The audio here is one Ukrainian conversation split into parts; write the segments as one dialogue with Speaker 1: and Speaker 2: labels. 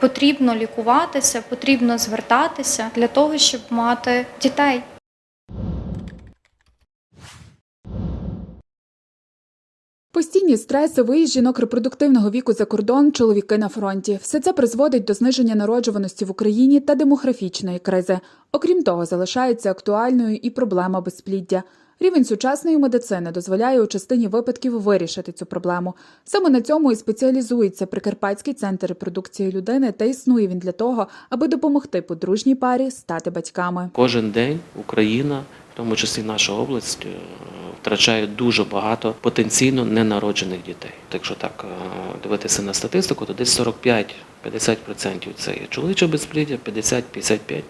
Speaker 1: Потрібно лікуватися, потрібно звертатися для того, щоб мати дітей.
Speaker 2: Постійні стреси, виїзд жінок репродуктивного віку за кордон, чоловіки на фронті. Все це призводить до зниження народжуваності в Україні та демографічної кризи. Окрім того, залишається актуальною і проблема безпліддя. Рівень сучасної медицини дозволяє у частині випадків вирішити цю проблему. Саме на цьому і спеціалізується Прикарпатський центр репродукції людини, та існує він для того, аби допомогти подружній парі стати батьками.
Speaker 3: Кожен день Україна, в тому числі наша область, е, втрачає дуже багато потенційно ненароджених дітей. Якщо так е, дивитися на статистику, то десь 45-50% це є чоловіче безпліддя, 50-55%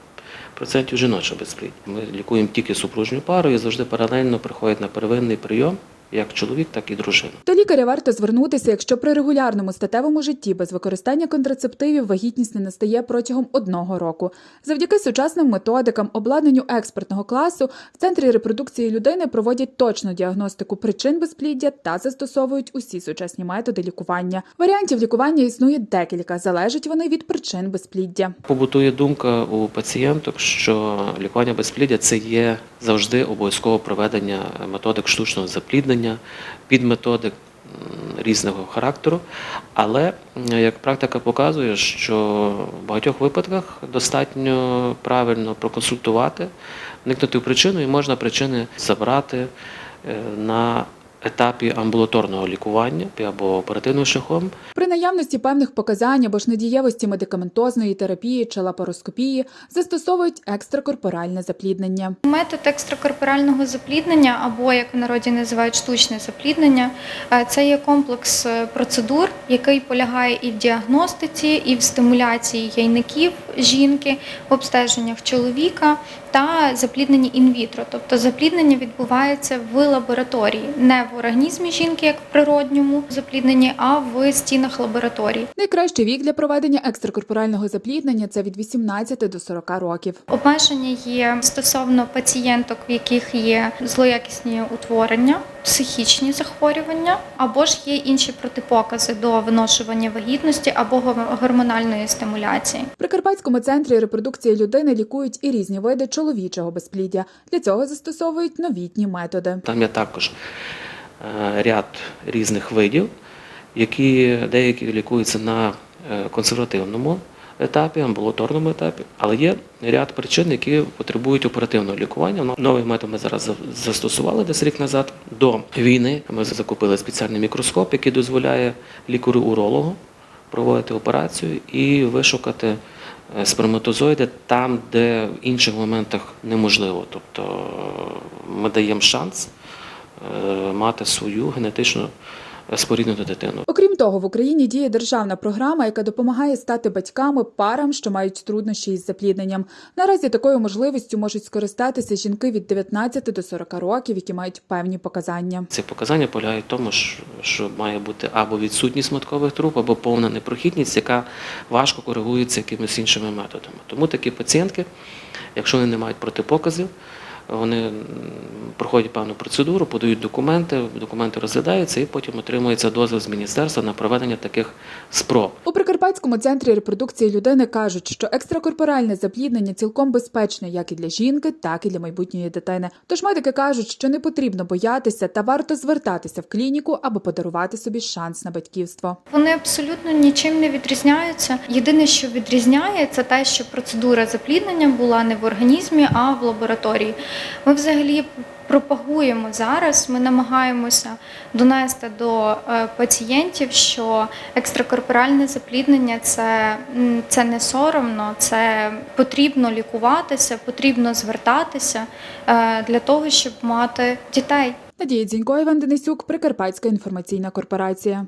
Speaker 3: жіноче безпліддя. Ми лікуємо тільки супружню пару і завжди паралельно приходять на первинний прийом як чоловік, так і дружина.
Speaker 2: До лікаря варто звернутися, якщо при регулярному статевому житті без використання контрацептивів вагітність не настає протягом одного року. Завдяки сучасним методикам, обладнанню експертного класу в центрі репродукції людини проводять точну діагностику причин безпліддя та застосовують усі сучасні методи лікування. Варіантів лікування існує декілька, залежать вони від причин безпліддя.
Speaker 3: Побутує думка у пацієнток, що лікування безпліддя це є завжди обов'язкове проведення методик штучного запліднення, підметодик методик різного характеру. Але як практика показує, що в багатьох випадках достатньо правильно проконсультувати, вникнути в причину і можна причини забрати е, на етапі амбулаторного лікування або оперативним шляхом,
Speaker 2: При наявності певних показань або ж недієвості медикаментозної терапії чи лапароскопії застосовують екстракорпоральне запліднення.
Speaker 1: Метод екстракорпорального запліднення, або як в народі називають штучне запліднення, е, це є комплекс е, процедур, який полягає і в діагностиці, і в стимуляції яйників жінки, в обстеженнях чоловіка та заплідненні інвітро. Тобто запліднення відбувається в лабораторії, не в організмі жінки, як в природньому заплідненні, а в стінах лабораторії.
Speaker 2: Найкращий вік для проведення екстракорпорального запліднення це від 18 до 40 років.
Speaker 1: Обмеження є стосовно пацієнток, в яких є злоякісні утворення, психічні захворювання, або ж є інші протипокази до виношування вагітності або гормональної стимуляції.
Speaker 2: В Прикарпатському центрі репродукції людини лікують і різні види чоловічого безпліддя. Для цього застосовують новітні методи.
Speaker 3: Там є також е, ряд різних видів, які деякі лікуються на е, консервативному етапі, амбулаторному етапі, але є ряд причин, які потребують оперативного лікування. Новий метод ми зараз застосували десь рік назад. До війни ми закупили спеціальний мікроскоп, який дозволяє лікарю-урологу проводити операцію і вишукати сперматозоїди там, де в інших моментах неможливо. Тобто е, ми даємо шанс е, мати свою генетично споріднену дитину.
Speaker 2: Окрім того, в Україні діє державна програма, яка допомагає стати батьками парам, що мають труднощі із заплідненням. Наразі такою можливістю можуть скористатися жінки від 19 до 40 років, які мають певні показання.
Speaker 3: Ці показання полягають в тому, що- має бути або відсутність маткових труб, або повна непрохідність, яка важко коригується якимись іншими методами. Тому такі пацієнтки, якщо вони не мають протипоказів, вони проходять певну процедуру, подають документи, документи розглядаються і потім отримується дозвіл з міністерства на проведення таких спроб.
Speaker 2: У Прикарпатському центрі репродукції людини кажуть, що екстракорпоральне запліднення цілком безпечне як і для жінки, так і для майбутньої дитини. Тож медики кажуть, що не потрібно боятися та варто звертатися в клініку, аби подарувати собі шанс на батьківство.
Speaker 1: Вони абсолютно нічим не відрізняються. Єдине, що відрізняє, це те, що процедура запліднення була не в організмі, а в лабораторії. Ми взагалі пропагуємо зараз. Ми намагаємося донести до е, пацієнтів, що екстракорпоральне запліднення це, це не соромно, це потрібно лікуватися, потрібно звертатися е, для того, щоб мати дітей.
Speaker 2: Надія Дзінько, Іван Денисюк, Прикарпатська інформаційна корпорація.